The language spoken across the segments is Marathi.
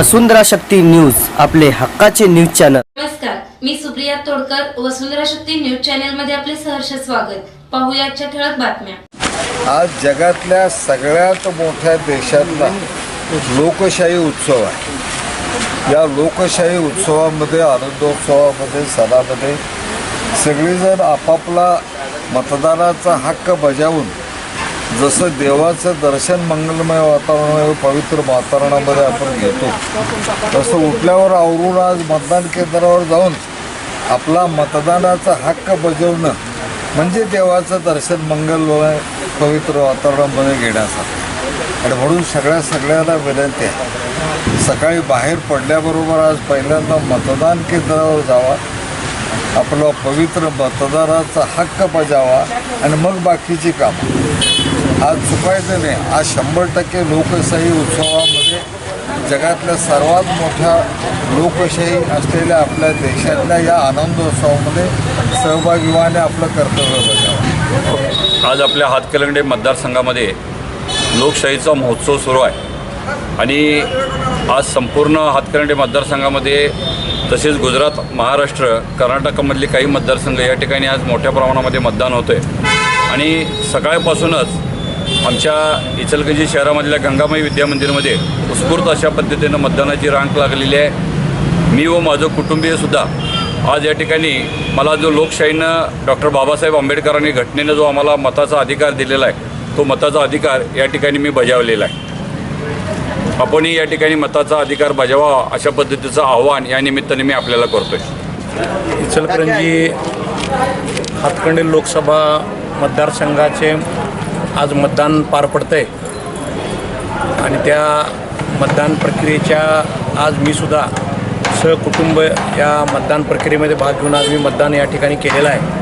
वसुंधरा शक्ती न्यूज आपले हक्काचे न्यूज चॅनल. नमस्कार मी सुप्रिया तोडकर वसुंधरा शक्ती न्यूज चॅनलमध्ये आपले सहर्ष स्वागत. पाहूया आजच्या ठळक बातम्या. आज जगातल्या सगळ्यात मोठ्या देशातला लोकशाही उत्सव आहे. या लोकशाही उत्सवामध्ये आनंदोत्सवामध्ये सणामध्ये सगळेजण आपापला मतदानाचा हक्क बजावून जसं देवाचं दर्शन मंगलमय वातावरण पवित्र वातावरणामध्ये आपण घेतो तसं उठल्यावर आवरून आज मतदान केंद्रावर जाऊन आपला मतदानाचा हक्क बजावणं म्हणजे देवाचं दर्शन मंगलमय पवित्र वातावरणामध्ये घेण्याचा आणि म्हणून सगळ्या सगळ्यांना विनंती आहे सकाळी बाहेर पडल्याबरोबर आज पहिल्यांदा मतदान केंद्रावर जावा आपला पवित्र मतदानाचा हक्क बजावा आणि मग बाकीची कामं. आज चुकायचं नाही. आज शंभर टक्के लोकशाही उत्सवामध्ये जगातल्या सर्वात मोठ्या लोकशाही असलेल्या आपल्या देशातल्या या आनंदोत्सवामध्ये सहभागी व्हाने आपलं कर्तव्य बजावं. आज आपल्या हातकलंगडे मतदारसंघामध्ये लोकशाहीचा महोत्सव सुरू आहे. आणि आज संपूर्ण हातकलंडे मतदारसंघामध्ये तसेच गुजरात महाराष्ट्र कर्नाटकामधले काही मतदारसंघ या ठिकाणी आज मोठ्या प्रमाणामध्ये मतदान होतं आहे आणि सकाळपासूनच आमच्या इचलकरंजी शहरामधल्या गंगामाई विद्यामंदिरमध्ये उत्स्फूर्त अशा पद्धतीनं मतदानाची रांग लागलेली आहे. मी व माझं कुटुंबीयसुद्धा आज या ठिकाणी मला जो लोकशाहीनं डॉक्टर बाबासाहेब आंबेडकरांनी घटनेनं जो आम्हाला मताचा अधिकार दिलेला आहे तो मताचा अधिकार या ठिकाणी मी बजावलेला आहे. आपणही या ठिकाणी मताचा अधिकार बजावा अशा पद्धतीचं आव्हान या निमित्ताने मी आपल्याला करतो आहे इचलकरंजी हातकंडी लोकसभा मतदारसंघाचे आज मतदान पार पडतं आहे आणि त्या मतदान प्रक्रियेच्या आज मी सुद्धा सहकुटुंब या मतदान प्रक्रियेमध्ये भाग घेऊन आज मी मतदान या ठिकाणी केलेलं आहे.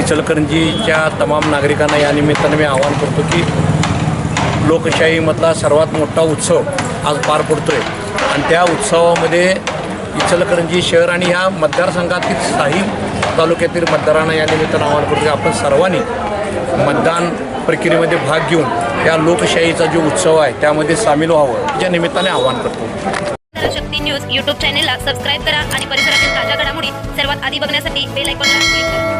इचलकरंजीच्या तमाम नागरिकांना या निमित्तानं मी आवाहन करतो की लोकशाहीमधला सर्वात मोठा उत्सव आज पार पडतो आहे आणि त्या उत्सवामध्ये इचलकरंजी शहर आणि ह्या मतदारसंघातील साही तालुक्यातील मतदारांना या निमित्तानं आवाहन करतो की आपण सर्वांनी मतदान प्रक्रियेमध्ये भाग घेऊन या लोकशाहीचा जो उत्सव आहे त्यामध्ये सामील व्हावं या निमित्ताने आवाहन करतो. शक्ती न्यूज यूट्यूब चॅनेलला सबस्क्राईब करा आणि परिसरातील ताज्या घडामोडी सर्वात आधी बघण्यासाठी बेल आयकॉनला क्लिक करा.